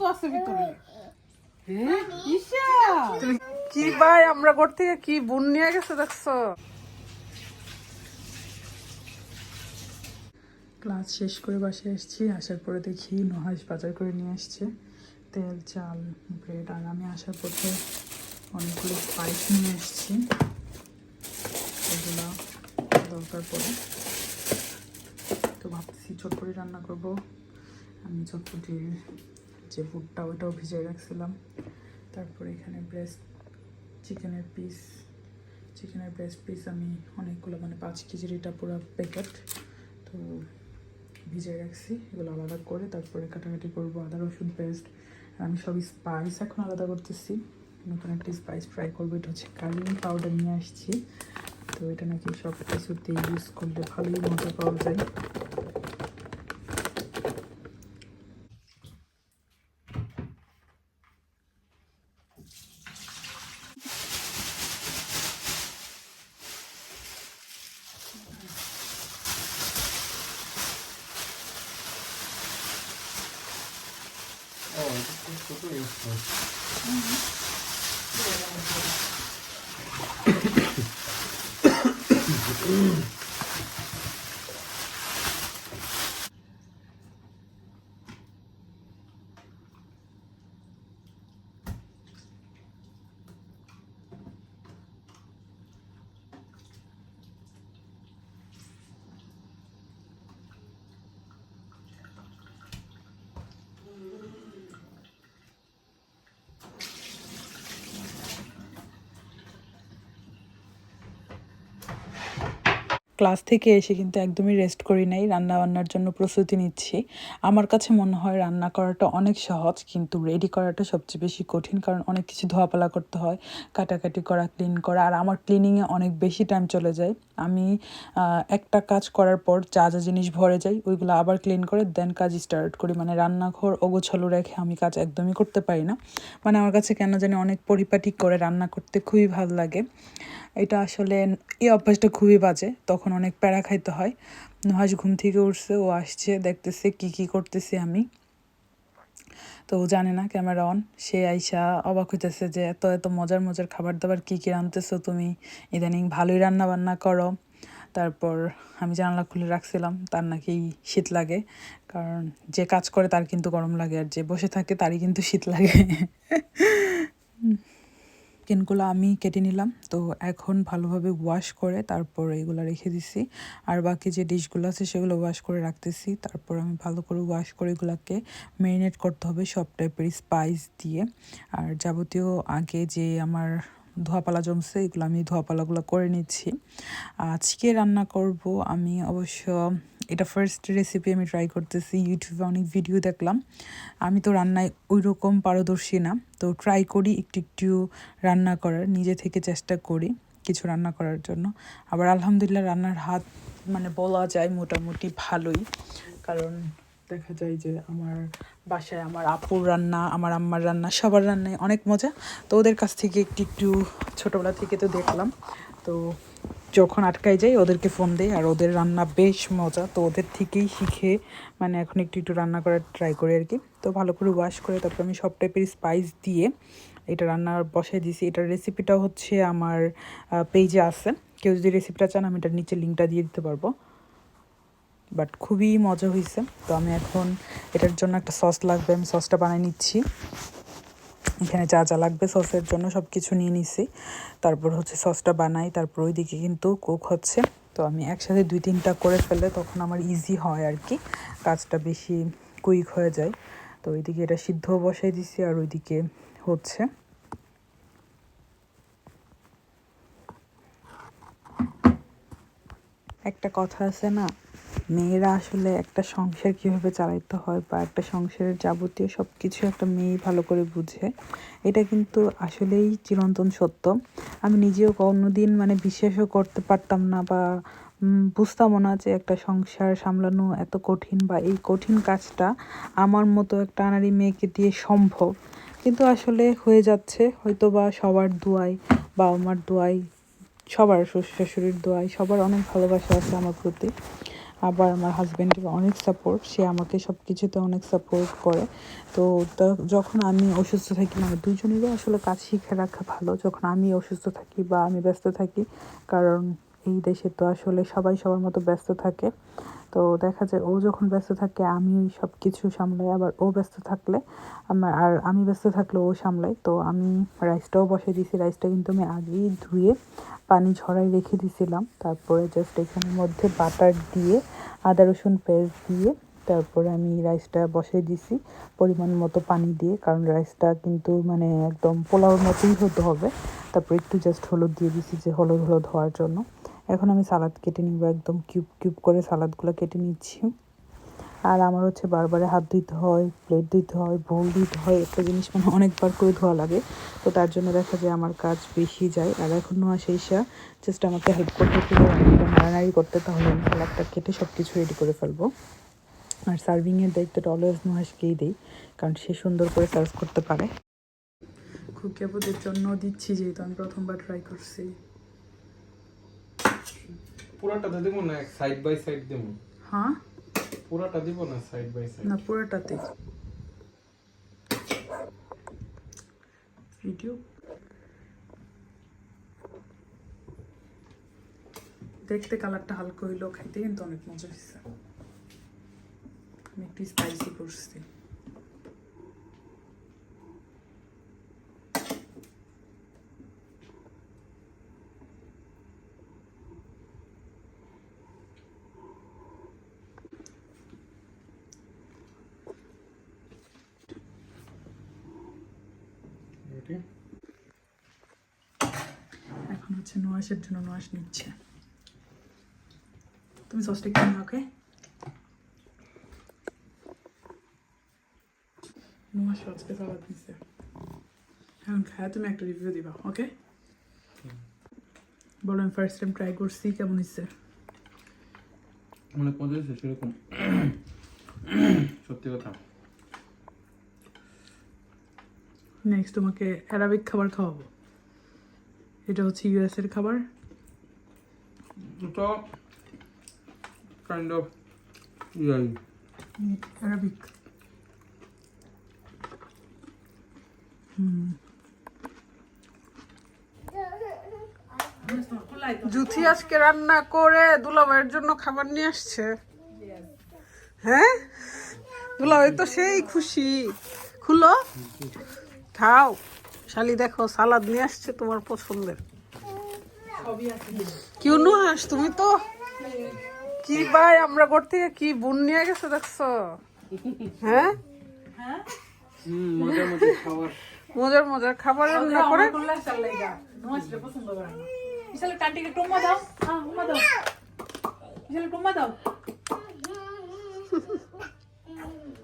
তো আছে ভিতরে। কি ভাই আমরা ঘর থেকে কি বোন নিয়ে গেছে দেখছ? ক্লাস শেষ করে বাসায় এসেছি আসার পরে দেখি নহাস বাজার করে নিয়ে আসছে। তেল চাল ব্রেড আর আমি আসার পথে অনেকগুলো স্পাইস নিয়ে এসেছি। এগুলো দরকার পড়ে। তো ভাবতেছি চটপটি রান্না করব। আমি চটপটির যে বুটটা ওইটাও ভিজিয়ে রাখছিলাম। তারপরে এখানে ব্রেস্ট চিকেনের পিস চিকেনের ব্রেস্ট পিস আমি অনেকগুলো মানে পাঁচ কেজির এটা পুরো প্যাকেট তো ভিজিয়ে রাখছি। এগুলো আলাদা করে তারপরে কাটাকাটি করব আদা, রসুন পেস্ট আমি সব স্পাইস এখন আলাদা করতেছি। নতুন একটা স্পাইস ফ্রাই করব, এটা হচ্ছে কারি পাউডার নিয়ে আসছি। তো এটা নাকি সব কিছুতে ইউজ করলে ভালোই মজা পাওয়া যায়। 어, 이거 또 있어. ক্লাস থেকে এসে কিন্তু একদমই রেস্ট করি নাই রান্না বান্নার জন্য প্রস্তুতি নিচ্ছি। আমার কাছে মনে হয় রান্না করাটা অনেক সহজ, কিন্তু রেডি করাটা সবচেয়ে বেশি কঠিন, কারণ অনেক কিছু ধোয়াপালা করতে হয়, কাটাকাটি করা ক্লিন করা, আর আমার ক্লিনিংয়ে অনেক বেশি টাইম চলে যায়। আমি একটা কাজ করার পর যা যা জিনিস ভরে যাই, ওইগুলো আবার ক্লিন করে দেন কাজ স্টার্ট করি। মানে রান্নাঘর অগোছালো রেখে আমি কাজ একদমই করতে পারি না। মানে আমার কাছে কেন জানি অনেক পরিপাটি করে রান্না করতে খুবই ভালো লাগে। এটা আসলে, এই অভ্যাসটা খুবই বাজে। তখন অনেক প্যারা খাইতে হয়। নুহাস ঘুম থেকে উঠছে, ও আসছে, দেখতেছে কি কি করতেছি আমি। তো ও জানে না, ক্যামেরা অন। সে আইসা অবাক হইতেছে যে এত এত মজার মজার খাবার দাবার কী কী রাঁধতেছো তুমি? ইদানিং ভালোই রান্না বান্না করো। তারপর আমি জানালা খুলে রাখছিলাম, তার নাকি শীত লাগে। কারণ যে কাজ করে তার কিন্তু গরম লাগে, আর যে বসে থাকে তারই কিন্তু শীত লাগে। চিকেনগুলো আমি কেটে নিলাম। তো এখন ভালোভাবে ওয়াশ করে তারপর এগুলো রেখে দিছি। আর বাকি যে ডিশগুলো আছে সেগুলো ওয়াশ করে রাখতেছি। তারপর আমি ভালো করে ওয়াশ করে এগুলোকে ম্যারিনেট করতে হবে সব টাইপের স্পাইস দিয়ে। আর যাবতীয় আগে যে আমার ধোয়াপালা জমছে, এগুলো আমি ধোয়াপালাগুলো করে নিচ্ছি। আজকে রান্না করব আমি অবশ্য, এটা ফার্স্ট রেসিপি আমি ট্রাই করতেছি ইউটিউবে অনেক ভিডিও দেখলাম। আমি তো রান্নায় ওই রকম পারদর্শী না, তো ট্রাই করি একটু একটু রান্না করার, নিজে থেকে চেষ্টা করি কিছু রান্না করার জন্য। আবার আলহামদুলিল্লাহ রান্নার হাত মানে বলা যায় মোটামুটি ভালোই, কারণ দেখা যায় যে আমার বাসায় আমার আপুর রান্না, আমার আম্মার রান্না, সবার রান্নায় অনেক মজা। তো ওদের কাছ থেকে একটু একটু ছোটোবেলা থেকে তো দেখলাম। তো যখন আটকায় যাই, ওদেরকে ফোন দেই, আর ওদের রান্না বেশ মজা। তো ওদের থেকেই শিখে মানে এখন একটু একটু রান্না করার ট্রাই করি আর কি। তো ভালো করে ওয়াশ করে তারপর আমি সব টাইপের স্পাইস দিয়ে এটা রান্না বসাই দিয়েছি। এটার রেসিপিটা হচ্ছে আমার পেজে আছে। কেউ যদি রেসিপিটা চান, আমি এটার নিচে লিঙ্কটা দিয়ে দিতে পারব। বাট খুবই মজা হয়েছে। তো আমি এখন এটার জন্য একটা সস লাগবে, আমি সসটা বানিয়ে নিচ্ছি। এখানে যা যা লাগবে সসের জন্য সব কিছু নিয়ে নিছি। তারপর হচ্ছে সসটা বানাই, তারপর ওইদিকে কিন্তু কুক হচ্ছে। তো আমি একসাথে দুই তিনটা করে ফেললে তখন আমার ইজি হয় আর কি, কাজটা বেশি কুইক হয়ে যায়। তো ওইদিকে এটা সিদ্ধ বসাই দিছি আর ওইদিকে হচ্ছে একটা কথা আছে না মেয়েরা আসলে একটা সংসার কীভাবে চালাইতে হয় বা একটা সংসারের যাবতীয় সব কিছু একটা মেয়ে ভালো করে বুঝে, এটা কিন্তু আসলেই চিরন্তন সত্য। আমি নিজেও কোনোদিন মানে বিশ্বাসও করতে পারতাম না বা বুঝতামও না যে একটা সংসার সামলানো এত কঠিন বা এই কঠিন কাজটা আমার মতো একটা আনারি মেয়েকে দিয়ে সম্ভব। কিন্তু আসলে হয়ে যাচ্ছে হয়তো বা সবার দোয়াই বাবা মার দোয়াই সবার শ্বশুর শাশুড়ির দোয়াই সবার অনেক ভালোবাসা আছে আমার প্রতি। আবার আমার হাজব্যান্ডের অনেক সাপোর্ট সে আমাকে সব কিছুতে অনেক সাপোর্ট করে। তো যখন আমি অসুস্থ থাকি মানে দুজনেরই আসলে কাজ শিখে রাখা ভালো। যখন আমি অসুস্থ থাকি বা আমি ব্যস্ত থাকি, কারণ এই দেশে তো আসলে সবাই সবার মতো ব্যস্ত থাকে। তো দেখা যায় ও যখন ব্যস্ত থাকে, আমি সব কিছু সামলাই। আবার ও ব্যস্ত থাকলে আমার, আর আমি ব্যস্ত থাকলে ও সামলাই তো আমি রাইসটাও বসে দিয়েছি রাইসটা কিন্তু আমি আগেই ধুয়ে পানি ঝরাই রেখে দিয়েছিলাম তারপরে জাস্ট এখানের মধ্যে বাটার দিয়ে আদা, রসুন পেস্ট দিয়ে তারপরে আমি রাইসটা বসিয়ে দিছি পরিমাণ মতো পানি দিয়ে। কারণ রাইসটা কিন্তু মানে একদম পোলাওর মতোই হতে হবে। তারপর একটু জাস্ট হলুদ দিয়ে দিছি যে হলুদ হলুদ হওয়ার জন্য। এখন আমি সালাদ কেটে নিব, একদম কিউব কিউব করে সালাদগুলো কেটে নিচ্ছি। আর আমার হচ্ছে বারবারে হাত ধুইতে হয় প্লেট ধুইতে হয় বোল ধুইতে হয় একটা জিনিস মানে অনেকবার করে ধোয়া লাগে। তো তার জন্য দেখা যায় আমার কাজ বেশি যায়। আর এখন নোয়া সেইসা জাস্ট আমাকে হেল্প করতে ছিল নাড়ানাড়ি করতে তাহলে আমি সালাদটা কেটে সব কিছু রেডি করে ফেলব। আর সার্ভিংয়ের দায়িত্বটা অলওয়েজ নুহাসকেই দিই কারণ সে সুন্দর করে সার্ভ করতে পারে। খুকিয়াপুদের জন্য দিচ্ছি যেহেতু আমি প্রথমবার ট্রাই করছি। পুরাটা দিব না সাইড বাই সাইড দিব। হ্যাঁ? পুরাটা দিব না সাইড বাই সাইড না, পুরোটাতে। ভিডিও দেখতে কালারটা হালকা হইল খাইতে কিন্তু অনেক মজা হয়েছে আমি একটু স্পাইসি করছি। এখন হচ্ছে নোয়াশের জন্য নোয়াশ নিচ্ছে। তুমি সসটা কিনে নাও ওকে নোয়াশ আজকে সালাদ নিচ্ছে এখন খায় তুমি একটা রিভিউ দিবা ওকে বলো আমি ফার্স্ট টাইম ট্রাই করছি কেমন হচ্ছে অনেক মজা হয়েছে সেরকম? সত্যি কথা। নেক্সট তোমাকে অ্যারাবিক খাবার খাওয়াবো। এটা হচ্ছে ইউএস এর খাবার। এটা কাইন্ড অফ ইয়াই অ্যারাবিক জুথি আজকে রান্না করে দুলাভাইয়ের জন্য খাবার নিয়ে আসছে। হ্যাঁ? দুলাভাই তো সেই খুশি। খুলো। খাও। শালি, দেখো, সালাদ নিয়ে আসছে তোমার পছন্দের। কেউ হাস তুমি তো? কি ভাই, আমরা ঘর থেকে কি বোন নিয়ে গেছে, দেখছ? হ্যাঁ? মজার মজার খাবার রান্না করে।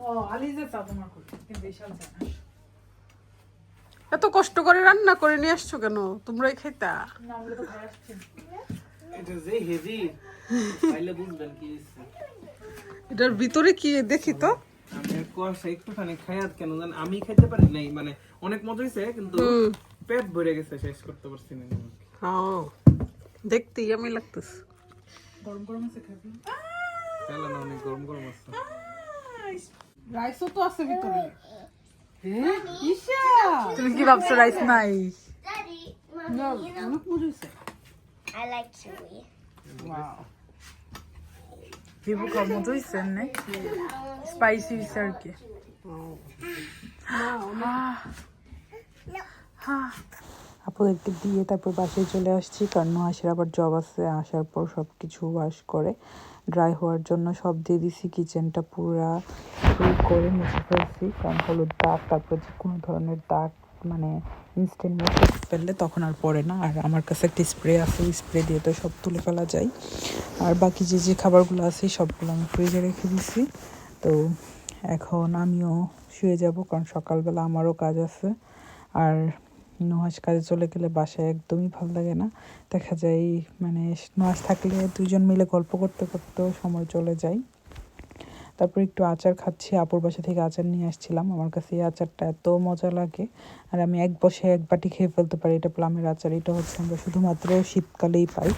ও, আলিজে তোমার কিন্তু বিশাল চায় না এত কষ্ট করে রান্না করে নিয়ে আসছো কেন? তোমরাই খাইতা। এটার ভিতরে কি দেখি তো? একটুখানি খায়াত কেন জান আমি খাইতে পারি নাই মানে অনেক মজা হয়েছে কিন্তু পেট ভরে গেছে শেষ করতে পারছি না হ্যাঁ দেখতে আমি লাগতেছে। গরম গরম আছে খাবি না অনেক গরম গরম আছে। রাইসও তো আছে ভিতরে। তুমি কি ভাবছ রাইস নাই chili. ভিভু খাওয়ার মতো হয়েছে না স্পাইসি হয়েছে আর কি আপুদেরকে দিয়ে তারপর বাসায় চলে আসছি। কারণ আসার আবার জব আছে। আসার পর সব কিছু ওয়াশ করে। ড্রাই হওয়ার জন্য সব দিয়ে দিছি কিচেনটা পুরা করে মুছে ফেলছি। কারণ হলুদ দাগ তারপর যে কোনো ধরনের দাগ মানে ইনস্ট্যান্ট মুছে ফেললে তখন আর পড়ে না। আর আমার কাছে একটা স্প্রে আছে স্প্রে দিয়ে তো সব তুলে ফেলা যায়। আর বাকি যে যে খাবারগুলো আছে, সবগুলো আমি ফ্রিজে রেখে দিছি। তো এখন আমিও শুয়ে যাব, কারণ সকালবেলা আমারও কাজ আছে। আর নুহাস কাজে চলে গেলে বাসায় একদমই ভালো লাগে না। দেখা যায় মানে নুহাস থাকলে দুজন মিলে গল্প করতে করতেও সময় চলে যায়। তারপর একটু আচার খাচ্ছি, আপুর বাসা থেকে আচার নিয়ে আসছিলাম। আমার কাছে এই আচারটা এত মজা লাগে। আর আমি এক বসে এক বাটি খেয়ে ফেলতে পারি, এটা প্লামের আচার। এটা হচ্ছে আমরা শুধুমাত্র শীতকালেই পাই।